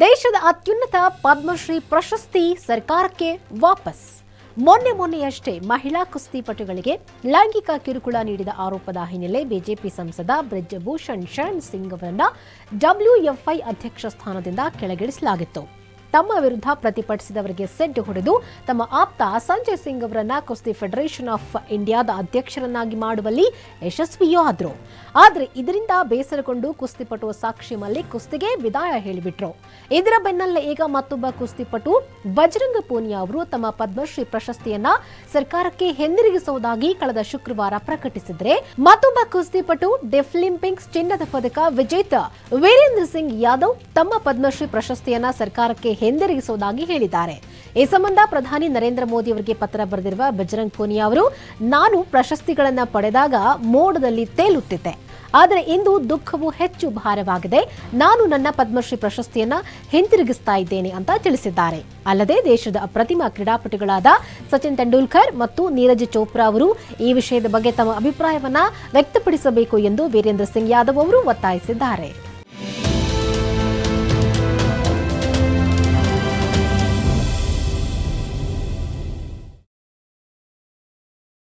ದೇಶದ ಅತ್ಯುನ್ನತ ಪದ್ಮಶ್ರೀ ಪ್ರಶಸ್ತಿ ಸರ್ಕಾರಕ್ಕೆ ವಾಪಸ್. ಮೊನ್ನೆ ಮೊನ್ನೆಯಷ್ಟೇ ಮಹಿಳಾ ಕುಸ್ತಿಪಟುಗಳಿಗೆ ಲೈಂಗಿಕ ಕಿರುಕುಳ ನೀಡಿದ ಆರೋಪದ ಹಿನ್ನೆಲೆ ಬಿಜೆಪಿ ಸಂಸದ ಬ್ರಿಜಭೂಷಣ್ ಶರಣ್ ಸಿಂಗ್ ಅವರನ್ನ ಡಬ್ಲ್ಯೂಎಫ್ಐ ಅಧ್ಯಕ್ಷ ಸ್ಥಾನದಿಂದ ಕೆಳಗಿಳಿಸಲಾಗಿತ್ತು. ತಮ್ಮ ವಿರುದ್ಧ ಪ್ರತಿಭಟಿಸಿದವರಿಗೆ ಸೆಡ್ಡು ಹೊಡೆದು ತಮ್ಮ ಆಪ್ತ ಸಂಜಯ್ ಸಿಂಗ್ ಅವರನ್ನ ಕುಸ್ತಿ ಫೆಡರೇಷನ್ ಆಫ್ ಇಂಡಿಯಾದ ಅಧ್ಯಕ್ಷರನ್ನಾಗಿ ಮಾಡುವಲ್ಲಿ ಯಶಸ್ವಿಯೂ ಆದ್ರು. ಆದ್ರೆ ಇದರಿಂದ ಬೇಸರಗೊಂಡು ಕುಸ್ತಿಪಟುವ ಸಾಕ್ಷಿ ಮಲ್ಲಿಕ್ ಕುಸ್ತಿಗೆ ವಿದಾಯ ಹೇಳಿಬಿಟ್ರು. ಇದರ ಬೆನ್ನಲ್ಲೇ ಈಗ ಮತ್ತೊಬ್ಬ ಕುಸ್ತಿಪಟು ಬಜರಂಗ ಪೂನಿಯಾ ಅವರು ತಮ್ಮ ಪದ್ಮಶ್ರೀ ಪ್ರಶಸ್ತಿಯನ್ನ ಸರ್ಕಾರಕ್ಕೆ ಹಿಂದಿರುಗಿಸುವುದಾಗಿ ಕಳೆದ ಶುಕ್ರವಾರ ಪ್ರಕಟಿಸಿದ್ರೆ, ಮತ್ತೊಬ್ಬ ಕುಸ್ತಿಪಟು ಡೆಫ್ಲಿಂಪಿಂಗ್ಸ್ ಚಿನ್ನದ ಪದಕ ವಿಜೇತ ವೀರೇಂದ್ರ ಸಿಂಗ್ ಯಾದವ್ ತಮ್ಮ ಪದ್ಮಶ್ರೀ ಪ್ರಶಸ್ತಿಯನ್ನ ಸರ್ಕಾರಕ್ಕೆ ಹಿಂದಿರುಗಿಸುವುದಾಗಿ ಹೇಳಿದ್ದಾರೆ. ಈ ಸಂಬಂಧ ಪ್ರಧಾನಿ ನರೇಂದ್ರ ಮೋದಿ ಅವರಿಗೆ ಪತ್ರ ಬರೆದಿರುವ ಬಜರಂಗ್ ಪೂನಿಯಾ ಅವರು, ನಾನು ಪ್ರಶಸ್ತಿಗಳನ್ನು ಪಡೆದಾಗ ಮೋಡದಲ್ಲಿ ತೇಲುತ್ತಿದ್ದೆ. ಆದರೆ ಇಂದು ದುಃಖವು ಹೆಚ್ಚು ಭಾರವಾಗಿದೆ. ನಾನು ನನ್ನ ಪದ್ಮಶ್ರೀ ಪ್ರಶಸ್ತಿಯನ್ನ ಹಿಂತಿರುಗಿಸ್ತಾ ಇದ್ದೇನೆ ಅಂತ ತಿಳಿಸಿದ್ದಾರೆ. ಅಲ್ಲದೆ ದೇಶದ ಅಪ್ರತಿಮ ಕ್ರೀಡಾಪಟುಗಳಾದ ಸಚಿನ್ ತೆಂಡೂಲ್ಕರ್ ಮತ್ತು ನೀರಜ್ ಚೋಪ್ರಾ ಅವರು ಈ ವಿಷಯದ ಬಗ್ಗೆ ತಮ್ಮ ಅಭಿಪ್ರಾಯವನ್ನ ವ್ಯಕ್ತಪಡಿಸಬೇಕು ಎಂದು ವೀರೇಂದ್ರ ಸಿಂಗ್ ಯಾದವ್ ಅವರು ಒತ್ತಾಯಿಸಿದ್ದಾರೆ.